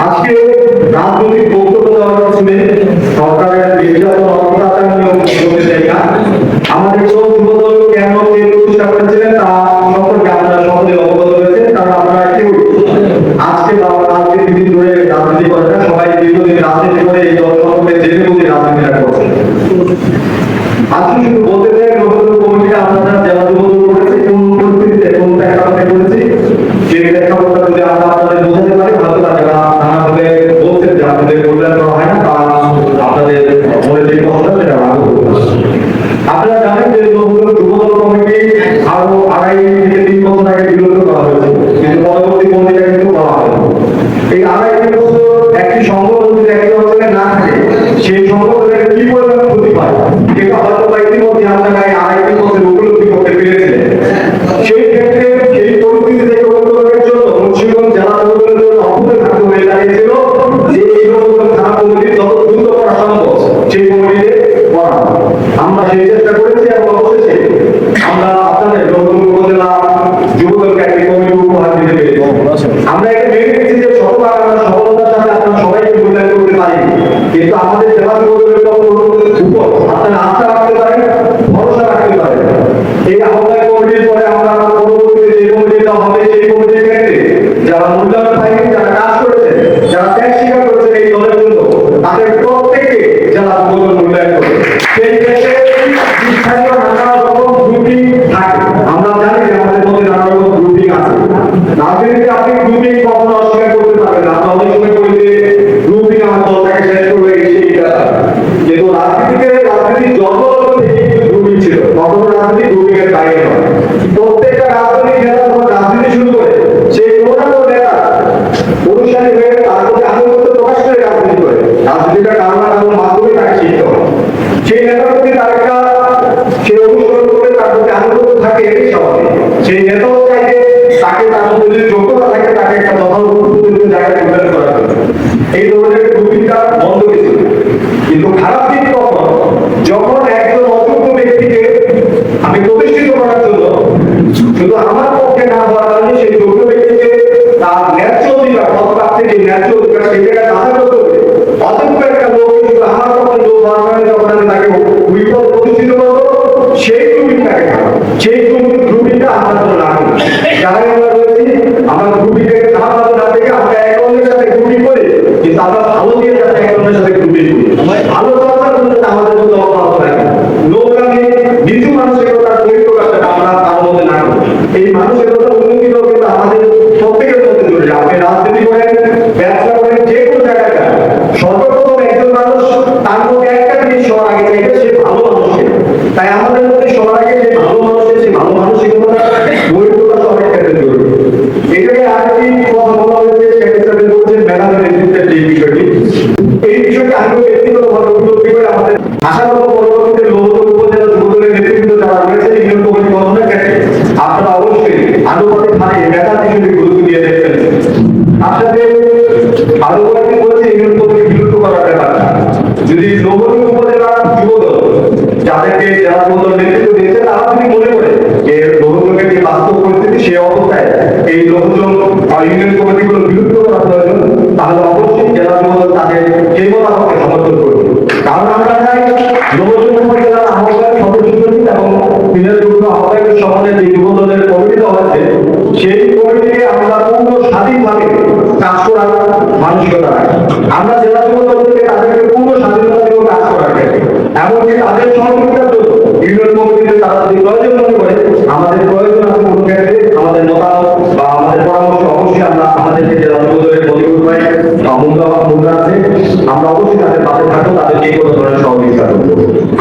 আজকে রাজনৈতিক বক্তব্য দেওয়ার সরকারের নির্যাতন অত্যাচার নিয়মিত জায়গা আমাদের চোখ কেন কে প্রতিষ্ঠা করেছিলেন তা সম্পর্কে আপনারা সকলে অবগত হয়েছে কারণ আমরা কেউ আজকে বা কালকে ধরে রাজনীতি করে সবাই দীর্ঘদিন রাজনীতি করে এই দল সম্পর্কে জেনে বুঝে রাজনীতিটা করছে আজকে শুধু বলতে চাই poder. அதிகாரிகள் আমাদের ন্যায্য অধিকার সেই জায়গায় বাধা করতে একটা লোক কিন্তু আমার তখন লোক বানানো যখন তাকে বিপদ প্রতিষ্ঠিত করব সেই ভূমিকাকে সেই ভূমিকা আমার তো না। যারা আমরা রয়েছি আমার ভূমিকাকে ধারণা না থেকে আমরা এক অন্যের সাথে গ্রুপি করি, কিন্তু আমরা ভালো দিয়ে যাতে এক অন্যের সাথে গ্রুপি করি। ভালো তাদেরকে যারা নতুন নেতৃত্ব দিয়েছে তারা যদি মনে করে যে লোকজনের যে বাস্তব পরিস্থিতি, সে অবস্থায় এই লোকজন ইউনিয়ন কমিটিগুলো বিলুপ্ত করা প্রয়োজন তাহলে অবশ্যই জেলা যুবদল তাদের সেই মতো আমাকে সমর্থন করবে। কারণ আমরা চাই লোকজন উপজেলার আহ্বায়ক সদস্য সচিব এবং দিনের যুগ্ম আহ্বায়কের সমাজে যে যুবদলের কমিটি হয়েছে সেই কমিটিকে আমরা পূর্ণ স্বাধীনভাবে কাজ করার মানসিকতা রাখি। আমরা জেলা যুবদল থেকে তাদেরকে পূর্ণ স্বাধীনতা এবং কাজ করার এমনকি তাদের সহযোগী মুদ্রা মুদ্রা আছে, আমরা অবশ্যই তাদের পাশে থাকব, তাদেরকে কোনো ধরনের সহযোগিতা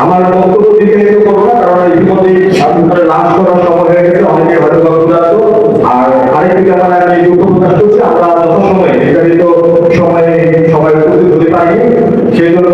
আমার বক্তব্য দিকে কারণ ইতিমধ্যে আপনার করার সময় হয়ে গেছে অনেকে হয়তো ক্ষুধার্ত আর আরেকটি ব্যাপারে আমি দুঃখ প্রকাশ করছি, আমরা সময়ে সবাই হতে পারি সেই জন্য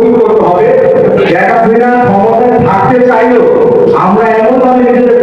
হাসিনা ক্ষমতায় থাকতে চাইলেও আমরা এমন ভাবে নিজেদের